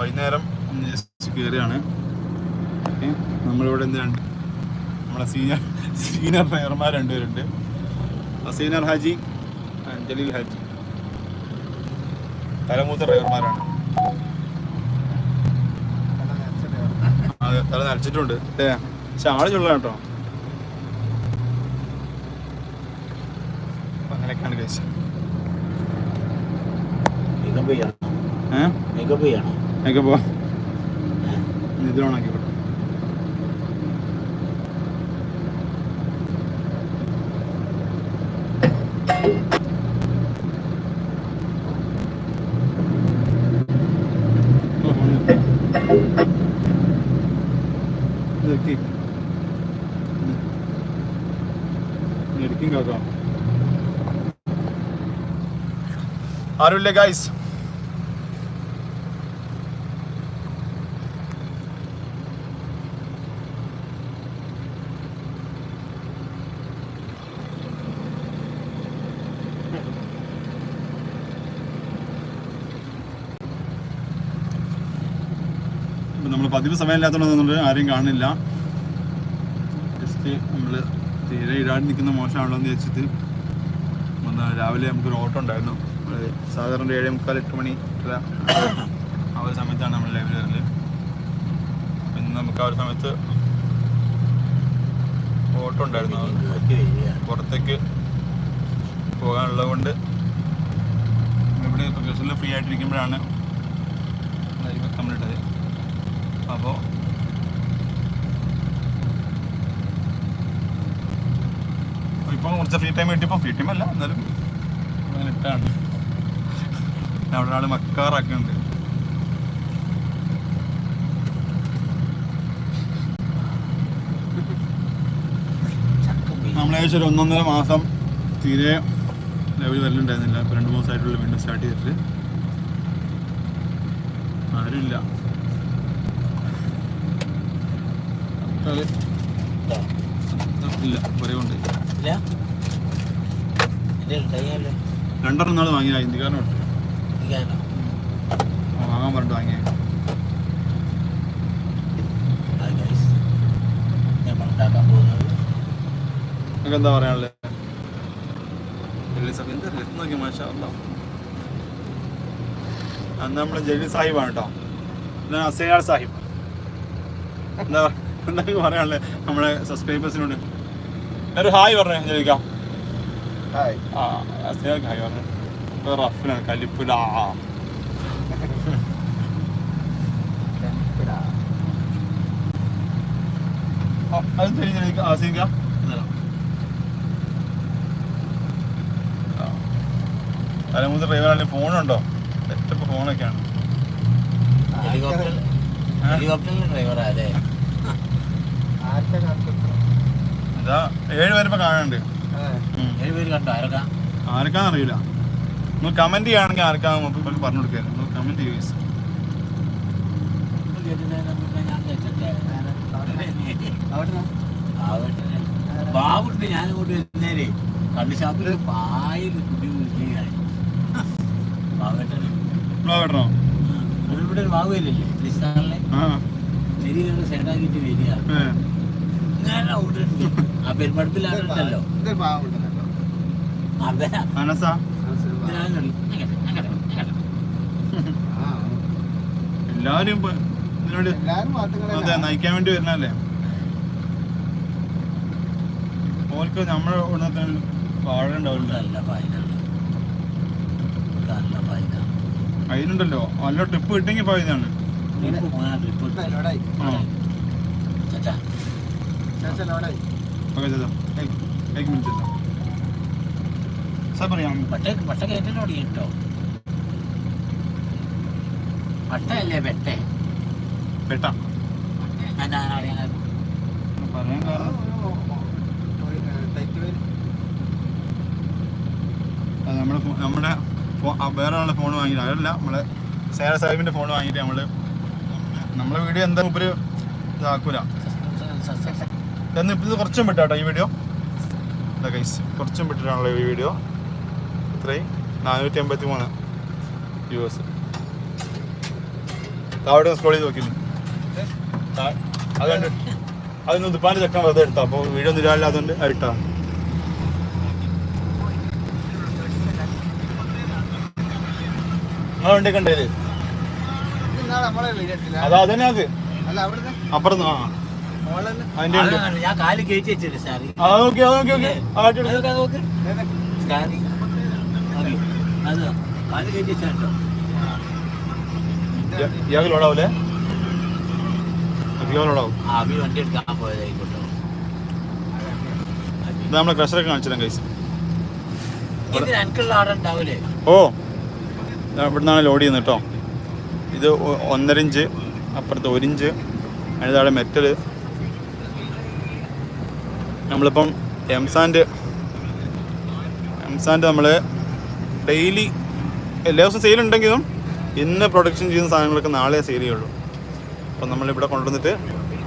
വൈകുന്നേരം ഒന്ന് just okay നമ്മളിവിടെ എന്താണ് നമ്മളെ സീനിയർ സീനിയർ ഡ്രൈവർമാർ രണ്ടുപേരുണ്ട്. സീനിയർ ഹാജി ജലീൽ ഹാജി. തലമൂത്ത ഡ്രൈവർമാരാണ് അതെ തല നരച്ചിട്ടുണ്ട് അല്ലേ പക്ഷെ ആൾ ചുള്ള കേട്ടോ. അങ്ങനെയൊക്കെയാണ് കേസ് ഏഹ് മേക്കപ്പ് ചെയ്യണം. ഒക്കെ പോ ഇതിലോണാക്കി വിട്ടോ എടുക്കും കാക്ക. ആരുമില്ലേ ഗായ്സ് നമ്മൾ പതിവ് സമയമില്ലാത്തതുകൊണ്ട് ആരെയും കാണുന്നില്ല. ജസ്റ്റ് നമ്മൾ തീരെ ഇടാണ്ട് നിൽക്കുന്ന മോശമാണല്ലോ എന്ന് വന്ന രാവിലെ നമുക്കൊരു ഓട്ടോ ഉണ്ടായിരുന്നു. സാധാരണ ഏഴേ മുക്കാൽ എട്ട് മണി ആ ഒരു സമയത്താണ് നമ്മൾ വരുന്നത്. ഇന്ന് നമുക്ക് ആ ഒരു സമയത്ത് ഓട്ടോ ഉണ്ടായിരുന്നു. പുറത്തേക്ക് പോകാനുള്ളത് കൊണ്ട് ഇവിടെ പ്രൊഫഷനിൽ ഫ്രീ ആയിട്ടിരിക്കുമ്പോഴാണ് ലൈവ് കമ്മിട്ടത് അപ്പോൾ ഇപ്പം കുറച്ച് ഫ്രീ ടൈം കിട്ടിയപ്പോൾ ഫ്രീ ടൈം അല്ല എന്നാലും അങ്ങനെ ഇട്ടാണ് അവിടെ ഒരാൾ മക്കാറാക്കുന്നുണ്ട്. നമ്മളേകദേശം ഒരു ഒന്നൊന്നര മാസം തീരെ ലെവൽ വരലുണ്ടായിരുന്നില്ല. ഇപ്പോൾ രണ്ട് മൂന്ന് ദിവസമായിട്ടുള്ള വീണ്ടും സ്റ്റാർട്ട് ചെയ്തിട്ട്. ആരുമില്ല. അത് ഇല്ല കുറേ കൊണ്ട് ഇല്ല എന്റെ ഉണ്ടായാലോ രണ്ടെണ്ണം നാൾ വാങ്ങിയ ഹിന്ദിക്കാരനെ വാങ്ങാൻ പറഞ്ഞിട്ട് വാങ്ങിയ. എന്താ പറയാനുള്ളത് നോക്കി മാഷാ. അന്ന് നമ്മൾ ജലീൽ സാഹിബാണ് കേട്ടോ അസയാൾ സാഹിബ്. എന്താ പറ- എന്താ പറയാനുള്ളത്. നമ്മളെ സബ്സ്ക്രൈബേഴ്സിനോട് ഒരു ഹായ് പറഞ്ഞേ ജലിക്ക ആ അസയാൾക്ക് ഹായ് പറഞ്ഞു. ഇപ്പൊ റഫിനാണ് കലിപ്പുല. അത് ശരി ജലിക്ക ആസിക്ക തലമുതി ഡ്രൈവറാണെങ്കിൽ ഫോണുണ്ടോ സെറ്റപ്പ് ഫോണൊക്കെയാണ് ഹെലികോപ്റ്റർ ഹെലികോപ്റ്ററിന്റെ ഡ്രൈവറാ അല്ലേ എന്താ ഏഴ് പേരിപ്പോ കാണുന്നുണ്ട് ആർക്കാന്ന് അറിയില്ല. നിങ്ങൾ കമന്റ് ചെയ്യുകയാണെങ്കിൽ ആർക്കാ നമുക്ക് പറഞ്ഞു കൊടുക്കുക നിങ്ങൾ കമന്റ് ചെയ്യുക ബാബുണ്ട് ഞാൻ ഇങ്ങോട്ട് വരുന്നേരെ. കണ്ണു ഷാപ്പിൽ പായിൽ കുട്ടി വിളിക്കുകയായി ബാബേട്ടന്. ഇവിടെ ഒരു ബാബു ഇല്ലല്ലേ ക്രിസ്താനിലെ ആ. ശരിയാണ് സൈഡാക്കിയിട്ട് വരിക. ഓടുന്നുണ്ട് ആ അങ്ങനെ അതെ നയിക്കാൻ വേണ്ടി വരുന്നല്ലേ ഓർക്ക് നമ്മുടെ ഇവിടുത്തെ വാഴ ഉണ്ടാവില്ല. നല്ല അതിനുണ്ടല്ലോ ട്രിപ്പ് കിട്ടിയെങ്കിൽ ഫൈനാണ് ട്രിപ്പ് പോയാൽ ട്രിപ്പ് ആ ചച്ചാ മിനിറ്റ് നമ്മുടെ നമ്മുടെ വേറെ ആളുടെ ഫോൺ വാങ്ങിയിട്ട് അതല്ല നമ്മളെ സേന സാഹിബിന്റെ ഫോൺ വാങ്ങിയിട്ട് നമ്മൾ നമ്മളെ വീഡിയോ എന്താ ഉപരി ഇതാക്കൂല. ഇപ്പം ഇത് കുറച്ചും വിട്ടാട്ടോ ഈ വീഡിയോ ഗൈസ് കുറച്ചും വിട്ടിട്ടാണല്ലോ ഈ വീഡിയോ ഇത്രയും. നാനൂറ്റി അമ്പത്തി മൂന്ന് വ്യൂവേഴ്സ് താഴെ സ്ക്രോൾ ചെയ്ത് നോക്കിയിരുന്നു. അതുകൊണ്ട് അതിന് അതൊന്ന് ഉതുപ്പാന്റെ ചെക്കൻ വെറുതെ എടുത്താ. അപ്പോൾ വീഡിയോ ഒന്നും ഇല്ലാതുകൊണ്ട് ഇട്ടാ. നിങ്ങളെ വണ്ടി അതാ അതന്നെ അത്. അപ്പുറത്ത് ആ. ഞാൻ കാൽ കയറ്റി വെച്ചില്ലേ സാറി? ആ ഓക്കെ ഓക്കെ ഓക്കെ. ആട്ടി അതൊക്കെ നോക്ക്. സ്കാനി മതി അത്. കാൽ കയറ്റി വെച്ചാട്ടോ ഇയാൾക്ക് ലോഡാവൂലേ? ഇയാൾ ലോഡാവും. ആ അഭി വണ്ടി എടുക്കാൻ പോയതായിക്കോട്ടോ. ഇത് നമ്മളെ ക്രഷറൊക്കെ കാണിച്ചിടാം കൈസ് ഓ ഇവിടുന്നാണ് ലോഡ് ചെയ്യുന്നത് കേട്ടോ. ഇത് ഒന്നര ഇഞ്ച് അപ്പുറത്ത് ഒരു ഇഞ്ച് അതിന് താഴെ മെറ്റൽ നമ്മളിപ്പം എംസാൻഡ് എംസാൻഡ് നമ്മൾ ഡെയിലി എല്ലാ ദിവസവും സെയിൽ ഉണ്ടെങ്കിലും ഇന്ന് പ്രൊഡക്ഷൻ ചെയ്യുന്ന സാധനങ്ങളൊക്കെ നാളെ സെയിൽ ചെയ്യുള്ളൂ. അപ്പം നമ്മളിവിടെ കൊണ്ടുവന്നിട്ട്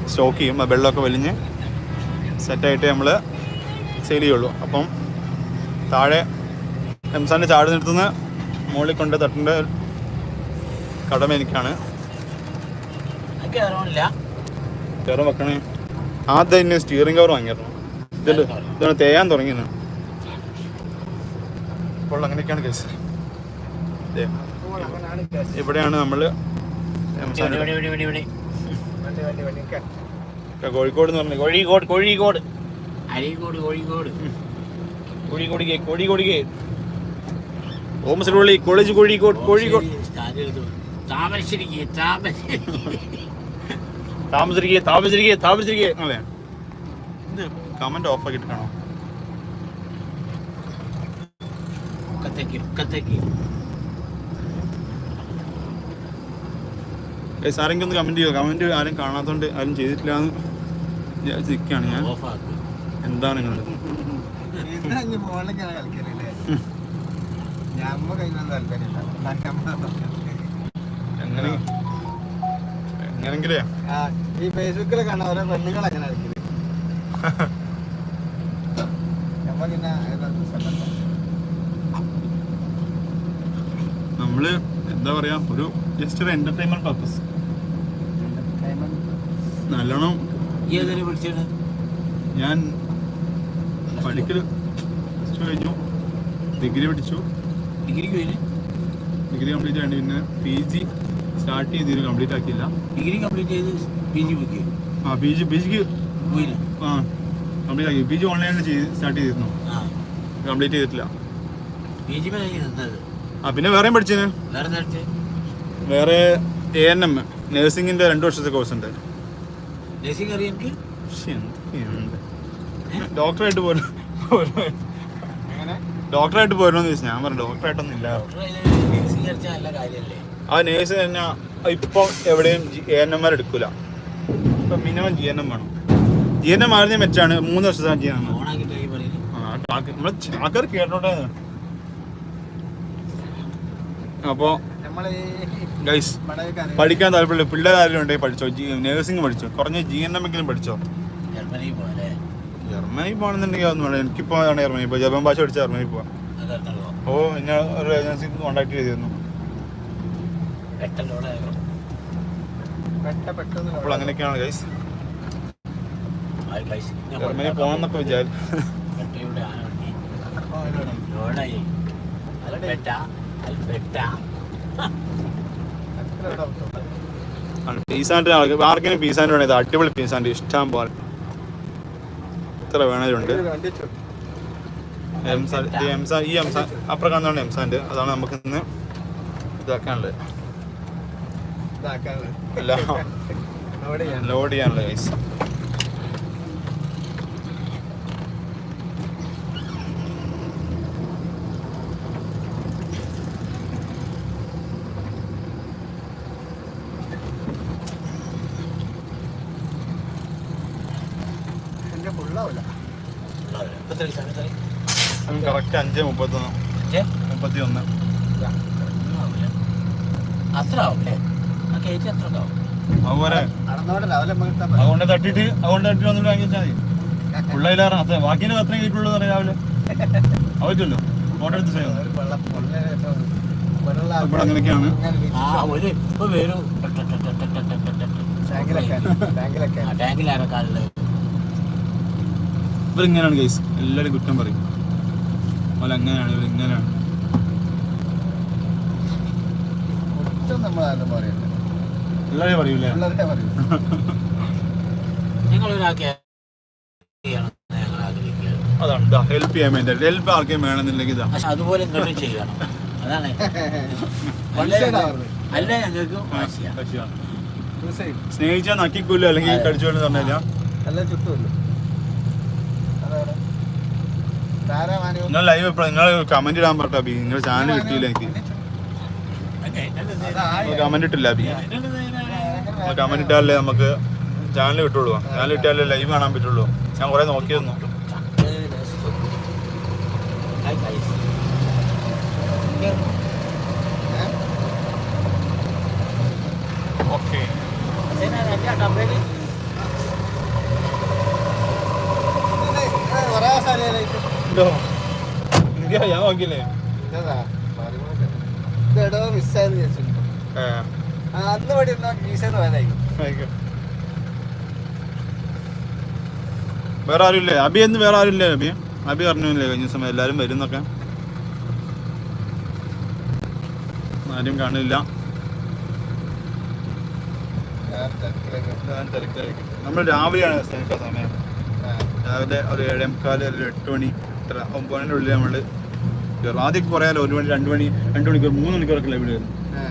സ്റ്റോക്ക് ചെയ്യും. ആ വെള്ളമൊക്കെ വലിഞ്ഞ് സെറ്റായിട്ട് നമ്മൾ സെയിൽ ചെയ്യുള്ളൂ. അപ്പം താഴെ എംസാന്റെ ചാട് നിർത്തുന്ന മുകളിൽ കൊണ്ട് തട്ടേണ്ട കടമ എനിക്കാണ്. കയറും വെക്കണേ. ആദ്യം സ്റ്റിയറിംഗ് കവർ വാങ്ങിയിരുന്നു. ഇതുണ്ട് ഇതാണ് തേയാൻ തുടങ്ങിയത് അപ്പോൾ അങ്ങനെയൊക്കെയാണ് കേസ് ഇവിടെയാണ് നമ്മൾ കോഴിക്കോട് എന്ന് പറഞ്ഞത് കോഴിക്കോട് കോഴിക്കോട്. അരീക്കോട് കോഴിക്കോട്. കോഴിക്കോട് കേ കോഴിക്കോട് കേ ഓമശ്ശേരി കോളേജ് കോഴിക്കോട് കോഴിക്കോട്. താമരശ്ശേരി താമരശ്ശേരിക്ക് താമരശ്ശേരി താമരശ്ശേരി താമസിരിക്കേ താമസിരിക്കേ അല്ലേ? കമന്റ് ഓഫ് ആക്കിയിട്ട് കാണോ ആരെങ്കിലും ഒന്ന് കമന്റ് ചെയ്യോ? കമന്റ് ആരും കാണാത്തോണ്ട് ആരും ചെയ്തിട്ടില്ല എന്ന് നിൽക്കുകയാണ് ഞാൻ. എന്താണ് നിങ്ങൾ? എങ്ങനെ? എങ്ങനെങ്കിലേ? ഈ ഫേസ്ബുക്കിൽ കാണാൻ ഓരോ പെണ്ണുങ്ങൾ അങ്ങനെ നമ്മൾ എന്താ പറയാ ഒരു ജസ്റ്റ് ഒരു എന്റർടൈൻമെന്റ് പർപ്പസ്. നല്ലോണം ഞാൻ പഠിക്കൽ പ്ലസ് ടു കഴിഞ്ഞു. ഡിഗ്രി പഠിച്ചു. ഡിഗ്രി കഴിഞ്ഞു? ഡിഗ്രി കംപ്ലീറ്റ് ആയിട്ട് പിന്നെ പി ജി സ്റ്റാർട്ട് ചെയ്തിട്ട് കംപ്ലീറ്റ് ആക്കിയില്ല. ഡിഗ്രി കംപ്ലീറ്റ് ചെയ്ത് പി ജി ബുക്ക് ആ പി ജി പി ജിക്ക് ആ. കംപ്ലീറ്റ് ആക്കി. പി ജി ഓൺലൈനിൽ സ്റ്റാർട്ട് ചെയ്തിരുന്നു. കംപ്ലീറ്റ് ചെയ്തിട്ടില്ല. ജി ആ പിന്നെ വേറെയും പഠിച്ചേന് വേറെ എ എൻ എം നഴ്സിംഗിന്റെ രണ്ട് വർഷത്തെ കോഴ്സ് ഉണ്ട്. ഡോക്ടറായിട്ട് പോലും ഡോക്ടറായിട്ട് പോരണമെന്ന് ചോദിച്ചു. ഞാൻ പറഞ്ഞു ഡോക്ടറായിട്ടൊന്നും ഇല്ല. ആ നേഴ്സ് തന്നെ ഇപ്പൊ എവിടെയും എ എൻ എം എടുക്കൂല. ഇപ്പം മിനിമം ജി എൻ എം വേണം. ജി എൻ എം ആയിരുന്നേ മെച്ചാണ്. മൂന്ന് വർഷത്തെ ജി എൻ അപ്പൊ ഓണാക്കി ട്രൈ പറയുന്നത് ചാക്കർ കേട്ടോട്ടെ അപ്പോൾ നമ്മൾ ഈ ഗൈസ് പഠിക്കാൻ താല്പര്യമില്ല പിള്ളേർ ആരെങ്കിലും ഉണ്ടെങ്കിൽ പഠിച്ചോ നേഴ്സിംഗ് പഠിച്ചോ. കുറഞ്ഞ ജി എൻ എമ്മെങ്കിലും പഠിച്ചോ. ജർമ്മനി പോകണമെന്നുണ്ടെങ്കിൽ അതൊന്നും വേണം എനിക്കിപ്പോ ജർമ്മനി പോയി ജർമ്മൻ ഭാഷ പഠിച്ച ജർമ്മനി പോവാം. ഓ ഞാൻ ഒരു ഏജൻസി കോണ്ടാക്ട് ചെയ്തിരുന്നു. അപ്പോൾ അങ്ങനെയൊക്കെയാണ് ഗൈസ് ജർമ്മനി പോകണമെന്നൊക്കെ വിചാരിച്ചു? പീസാന്റെ ആൾക്ക് ആർക്കെങ്കിലും പീസാന്റെ വേണേ. അടിപൊളി പീസാന്റെ. ഇഷ്ടം പോലെ. ഇത്ര വേണേലുണ്ട്. ഈ എംസാൻ ഈ എംസാൻ അപ്പുറം കാണുന്നതാണ് എംസാന്റെ. അതാണ് നമുക്ക് ഇന്ന് ഇതാക്കാനുള്ളത്. ലോഡ് ചെയ്യാനുള്ളത് ഗൈസ് എന്റെ ഫുള്ളാവില്ല എത്ര സമയത്ത് കറക്റ്റ് അഞ്ച് മുപ്പത്തൊന്ന്. മുപ്പത്തി ഒന്ന് അത്ര ആവുമല്ലേ ആ അത്ര ആവും. അതുപോലെ. അതുകൊണ്ട് തട്ടിട്ട് അതുകൊണ്ട് തട്ടിട്ട് വന്നിട്ട് വാങ്ങിച്ചാൽ മതി. പിള്ളേരാണ് അത്ര ബാക്കിന് അത്രയും കിട്ടുള്ളൂ എന്ന് രാവിലെ. ഫോട്ടോ എടുത്ത് ചെയ്യാം. ഇവിടെ അങ്ങനെയൊക്കെയാണ്. ഇറക്കാനുള്ളത് ഇവരിങ്ങനെയാണ് കേസ് എല്ലാവരും കുറ്റം പറയും. ഓല അങ്ങനെയാണ് ഇവർ ഇങ്ങനെയാണ് പറയൂലേ? അതാണ് ഹെൽപ്പ് ചെയ്യാൻ വേണ്ടി ഹെൽപ്പ് ആർക്കും വേണമെന്നുണ്ടെങ്കിൽ അതുപോലെ ഇങ്ങോട്ടും ചെയ്യണം. അതാണ്. അല്ല ഞങ്ങൾക്ക് സ്നേഹിച്ചാൽ നക്കിക്കൂല്ലോ അല്ലെങ്കിൽ കടിച്ചോളൂ എന്ന് അല്ല ചുറ്റുമല്ലോ അതാണ് താരാമാനവും നിങ്ങൾ ലൈവ് ഇപ്പോൾ നിങ്ങൾ കമന്റ് ഇടാൻ പറ്റാ ബി നിങ്ങൾ ചാനൽ കിട്ടിയില്ല എനിക്ക് കമന്റ് ഇട്ടില്ല ബി കമന്റ് ഇട്ടാലേ നമുക്ക് ചാനൽ കിട്ടുള്ളൂ ചാനൽ കിട്ടിയാലേ ലൈവ് കാണാൻ പറ്റുള്ളൂ ഞാൻ കുറെ നോക്കിയിരുന്നു ഓക്കെ കുറേ സ്ഥലമായിട്ട് ഞാൻ ഇതെടോ മിസ്സായെന്ന് വിചാരിച്ചു അന്ന് പോയതായിരിക്കും വേറെ ആരും ഇല്ലേ അബി എന്ന് വേറെ ആരും ഇല്ലേ അബി? അബി പറഞ്ഞില്ലേ കഴിഞ്ഞ സമയം എല്ലാരും വരുന്നൊക്കെ? ആരും കാണില്ല. നമ്മൾ രാവിലെയാണ് സമയം. രാവിലെ ഒരു ഏഴേ മുക്കാൽ ഒരു എട്ട് മണി ഇത്ര ഒമ്പതിന്റെ ഉള്ളിൽ നമ്മൾ ആദ്യം കുറയാലോ ഒരു മണി രണ്ട് മണി രണ്ട് മണിക്കൂർ മൂന്ന് മണിക്കൂറൊക്കെ ലൈവ് വരുന്നു ആ.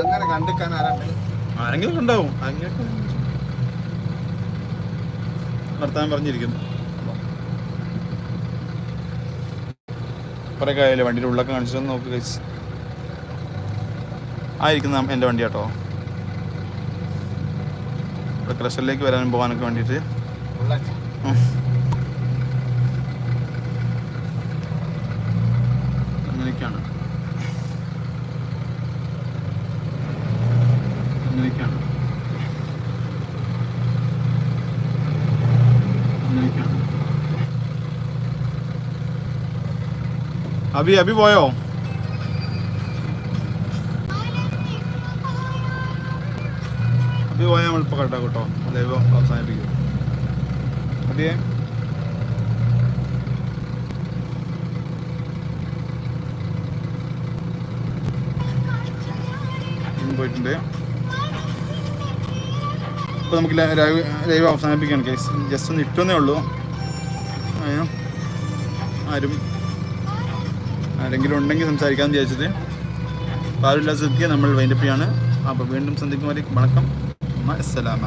അങ്ങനെ കണ്ടിക്കാൻ ആരെങ്കിലും ഉണ്ടാവും. വർത്താനം പറഞ്ഞിരിക്കുന്നു. കുറെ കാര്യമില്ല വണ്ടിയുടെ ഉള്ളൊക്കെ കാണിച്ചിട്ട് നോക്ക് കഴിച്ച് ആയിരിക്കുന്ന എന്റെ വണ്ടി കേട്ടോ. ഇവിടെ ക്രഷറിലേക്ക് വരാനും പോകാനൊക്കെ വേണ്ടിയിട്ട് ഉള്ളാക്കി. ഉം. അങ്ങനെയൊക്കെയാണ് അങ്ങനെയൊക്കെയാണ് അങ്ങനെയൊക്കെയാണ് അബി അബി പോയോ? അബി പോയാൽ നമ്മളിപ്പോൾ കേട്ടോ കേട്ടോ. ലൈവ് അവസാനിപ്പിക്കും. അബിയെ പോയിട്ടുണ്ട്. അപ്പോൾ നമുക്ക് ലൈവ് ലൈവ് അവസാനിപ്പിക്കുകയാണ് കേസ് ജസ്റ്റ് ഒന്ന് ഇട്ടുന്നേ ഉള്ളൂ. ആരും ആരെങ്കിലും ഉണ്ടെങ്കിൽ സംസാരിക്കാമെന്ന് വിചാരിച്ചത് പാലില്ലാത്ത നമ്മൾ വൈൻഡപ്പിയാണ് അപ്പോൾ വീണ്ടും സന്ധിക്കുമാരി വണക്കം. അസ്സലാമ